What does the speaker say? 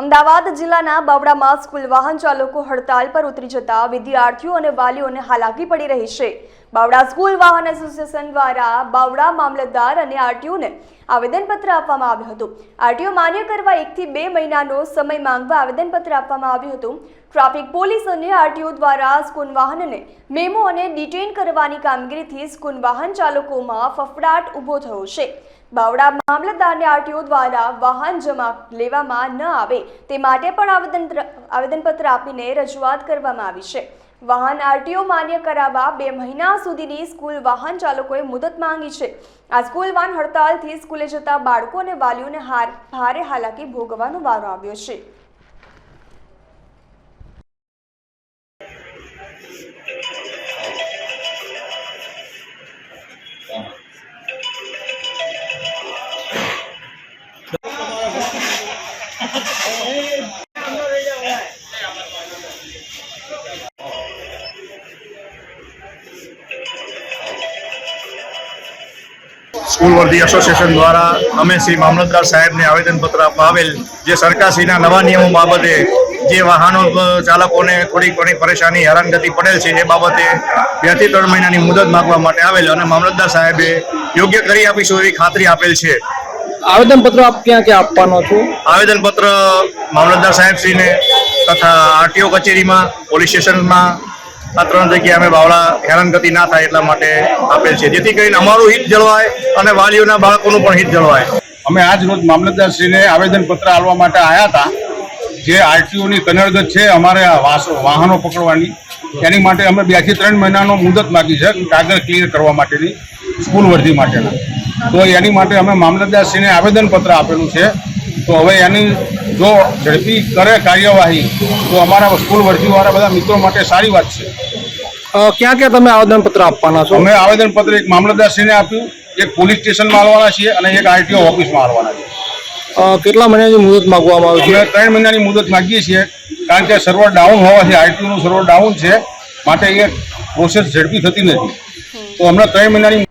અમદાવાદ જિલ્લાના બાવડામાં સ્કૂલ વાહન ચાલકો હડતાલ પર ઉતરી જતા વિદ્યાર્થીઓ અને વાલીઓને હાલાકી પડી રહી છે. બાવડા સ્કૂલ વાહન એસોસિએશન દ્વારા બાવડા મામલતદાર અને આરટીઓને આવેદનપત્ર આપવામાં આવ્યું હતું. આરટીઓ માન્ય કરવા એકથી બે મહિનાનો સમય માંગવા આવેદનપત્ર આપવામાં આવ્યું હતું. ટ્રાફિક પોલીસ અને આરટીઓ દ્વારા સ્કૂન વાહનને મેમો અને ડિટેઇન કરવાની કામગીરીથી સ્કૂન વાહન ચાલકોમાં ફફડાટ ઊભો થયો છે. બાવડા મામલતદારને આરટીઓ દ્વારા વાહન જમા લેવામાં ન આવે તે માટે પણ આવેદન આવેદનપત્ર આપીને રજૂઆત કરવામાં આવી છે. વાહન આરટીઓ માન્ય કરાવવા બે મહિના સુધીની સ્કૂલ વાહન ચાલકોએ મુદત માંગી છે. આ સ્કૂલ વાહન હડતાલથી સ્કૂલે જતા બાળકો અને વાલીઓને ભારે હાલાકી ભોગવવાનો વારો આવ્યો છે. સ્કૂલ વર્ધી એસોસિએશન દ્વારા અમે શ્રી મામલતદાર સાહેબને આવેદનપત્ર આપવા આવેલ જે સરકારશ્રીના નવા નિયમો બાબતે જે વાહનો ચાલકોને થોડી ઘણી પરેશાની હેરાનગતિ પડેલ છે એ બાબતે બેથી ત્રણ મહિનાની મુદત માગવા માટે આવેલ અને મામલતદાર સાહેબે યોગ્ય કરી આપીશું એવી ખાતરી આપેલ છે. આવેદનપત્ર આપ ક્યાં ક્યાં આપવાનો છો? આવેદનપત્ર મામલતદાર સાહેબશ્રીને તથા આરટીઓ કચેરીમાં પોલીસ સ્ટેશનમાં આ ત્રણ જગ્યાએ અમે બાવળા હેરાનગતિ ના થાય એટલા માટે આપેલ છે. જેથી કરીને અમારું હિત જળવાય અને વાલીઓના બાળકોનું પણ હિત જળવાય. અમે આજ રોજ મામલતદારશ્રીને આવેદનપત્ર આપવા માટે આવ્યા હતા. જે આરટીઓની કનડગત છે, અમારે વાહનો પકડવાની. એની માટે અમે બેથી ત્રણ મહિનાનો મુદત માગી છે, કાગળ ક્લિયર કરવા માટેની, સ્કૂલ વર્ધી માટેના. તો એની માટે અમે મામલતદારશ્રીને આવેદનપત્ર આપેલું છે. તો હવે એની જો ઝડપી કરે કાર્યવાહી તો અમારા સ્કૂલ વર્ધીવાળા બધા મિત્રો માટે સારી વાત છે. ક્યાં ક્યાં તમે આવેદનપત્ર આપવાના છો? અમે આવેદનપત્ર એક મામલતદારશ્રીને આપ્યું એક પોલીસ સ્ટેશનમાં આવવાના છીએ અને એક આરટીઓ ઓફિસમાં મારવાના છીએ. કેટલા મહિનાની મુદત માગવામાં આવી છે? ત્રણ મહિનાની મુદત માગીએ છીએ કારણ કે સર્વર ડાઉન હોવાથી આરટીઓનું સર્વર ડાઉન છે માટે એ પ્રોસેસ ઝડપી થતી નથી. તો હમણાં ત્રણ મહિનાની